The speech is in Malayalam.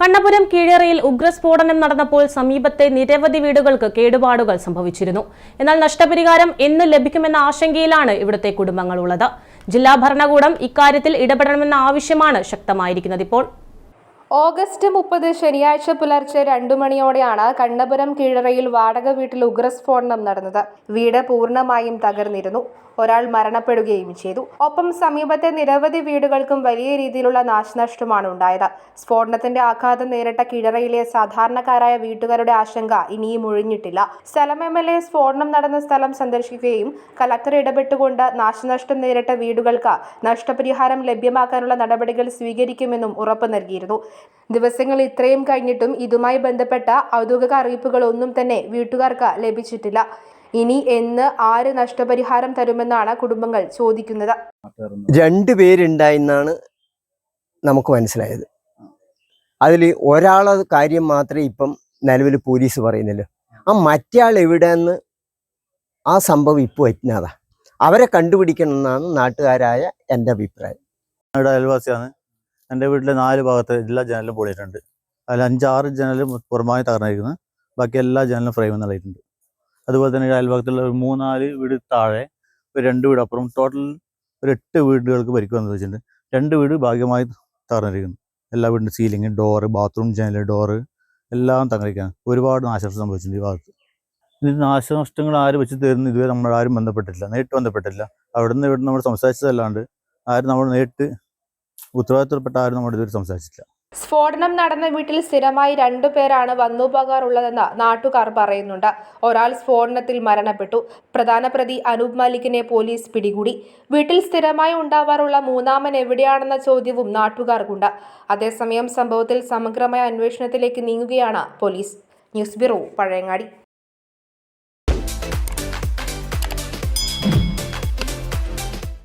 കണ്ണപുരം കീഴറയിൽ ഉഗ്രസ്ഫോടനം നടന്നപ്പോൾ സമീപത്തെ നിരവധി വീടുകൾക്ക് കേടുപാടുകൾ സംഭവിച്ചിരുന്നു. എന്നാൽ നഷ്ടപരിഹാരം എന്ന് ലഭിക്കുമെന്ന ആശങ്കയിലാണ് ഇവിടുത്തെ കുടുംബങ്ങൾ ഉള്ളത് ജില്ലാ ഭരണകൂടം ഇക്കാര്യത്തിൽ ഇടപെടണമെന്ന ആവശ്യമാണ് ശക്തമായിരിക്കുന്നത് ഇപ്പോൾ. ഓഗസ്റ്റ് മുപ്പത് ശനിയാഴ്ച പുലർച്ചെ രണ്ടു മണിയോടെയാണ് കണ്ണപുരം കീഴറയിൽ വാടക വീട്ടിൽ ഉഗ്രസ്ഫോടനം നടന്നത്. വീട് പൂർണമായും തകർന്നിരുന്നു. ഒരാൾ മരണപ്പെടുകയും ചെയ്തു. ഒപ്പം സമീപത്തെ നിരവധി വീടുകൾക്കും വലിയ രീതിയിലുള്ള നാശനഷ്ടമാണ് ഉണ്ടായത്. സ്ഫോടനത്തിന്റെ ആഘാതം നേരിട്ട കിഴറയിലെ സാധാരണക്കാരായ വീട്ടുകാരുടെ ആശങ്ക ഇനിയും ഒഴിഞ്ഞിട്ടില്ല. സ്ഥലം എം എൽ എ സ്ഫോടനം നടന്ന സ്ഥലം സന്ദർശിക്കുകയും കലക്ടർ ഇടപെട്ടുകൊണ്ട് നാശനഷ്ടം നേരിട്ട വീടുകൾക്ക് നഷ്ടപരിഹാരം ലഭ്യമാക്കാനുള്ള നടപടികൾ സ്വീകരിക്കുമെന്നും ഉറപ്പു നൽകിയിരുന്നു. ദിവസങ്ങൾ ഇത്രയും കഴിഞ്ഞിട്ടും ഇതുമായി ബന്ധപ്പെട്ട ഔദ്യോഗിക അറിയിപ്പുകൾ ഒന്നും തന്നെ വീട്ടുകാർക്ക് ലഭിച്ചിട്ടില്ല. ഇനി എന്ന് ആര് നഷ്ടപരിഹാരം തരുമെന്നാണ് കുടുംബങ്ങൾ ചോദിക്കുന്നത്. രണ്ട് പേരുണ്ടായെന്നാണ് നമുക്ക് മനസ്സിലായത്. അതിൽ ഒരാളെ കാര്യം മാത്രമേ ഇപ്പം നിലവിൽ പോലീസ് പറയുന്നല്ലോ. ആ മറ്റയാൾ എവിടെയെന്ന് ആ സംഭവം ഇപ്പോൾ എത്തുന്നതാ. അവരെ കണ്ടുപിടിക്കണം എന്നാണ് നാട്ടുകാരായ എന്റെ അഭിപ്രായം. അയൽവാസിയാണ്. എന്റെ വീട്ടിലെ നാല് ഭാഗത്ത് എല്ലാ ജനലും പൊളിയിട്ടുണ്ട്. അതിൽ അഞ്ചാറ് ജനലും പുറമായി തകർന്നിരിക്കുന്നത് ബാക്കി എല്ലാ ജനലും ഫ്രെയിം നിലയിട്ടുണ്ട് അതുപോലെ തന്നെ അയൽഭാഗത്തുള്ള ഒരു മൂന്നാൽ വീട് താഴെ ഒരു രണ്ട് വീട് അപ്പുറം. ടോട്ടൽ ഒരു എട്ട് വീടുകൾക്ക് പരിക്ക് വന്നു വെച്ചിട്ടുണ്ട് രണ്ട് വീട് ഭാഗ്യമായി തകർന്നിരിക്കുന്നു. എല്ലാ വീടിന്റെ സീലിംഗ് ഡോറ് ബാത്റൂം ജനൽ ഡോറ് എല്ലാം തകർക്കാണ് ഒരുപാട് നാശനഷ്ടം സംഭവിച്ചിട്ടുണ്ട് ഈ ഭാഗത്ത്. ഇനി നാശനഷ്ടങ്ങൾ ആര് വെച്ച് തീർന്ന് ഇതുവരെ നമ്മൾ ആരും ബന്ധപ്പെട്ടിട്ടില്ല നേരിട്ട് ബന്ധപ്പെട്ടില്ല അവിടുന്ന് ഇവിടെ നമ്മൾ സംസാരിച്ചതല്ലാണ്ട് ആരും നമ്മൾ നേരിട്ട് ഉത്തരവാദിത്തപ്പെട്ട നമ്മുടെ ഇതുവരെ സംസാരിച്ചിട്ടില്ല. സ്ഫോടനം നടന്ന വീട്ടിൽ സ്ഥിരമായി രണ്ടു പേരാണ് വന്നുപോകാറുള്ളതെന്ന് നാട്ടുകാർ പറയുന്നുണ്ട്. ഒരാൾ സ്ഫോടനത്തിൽ മരണപ്പെട്ടു. പ്രധാന പ്രതി അനൂപ് മലിക്കിനെ പോലീസ് പിടികൂടി. വീട്ടിൽ സ്ഥിരമായി ഉണ്ടാവാറുള്ള മൂന്നാമൻ എവിടെയാണെന്ന ചോദ്യവും നാട്ടുകാർക്കുണ്ട്. അതേസമയം സംഭവത്തിൽ സമഗ്രമായ അന്വേഷണത്തിലേക്ക് നീങ്ങുകയാണ് പോലീസ്. News bureau Pazhayangadi.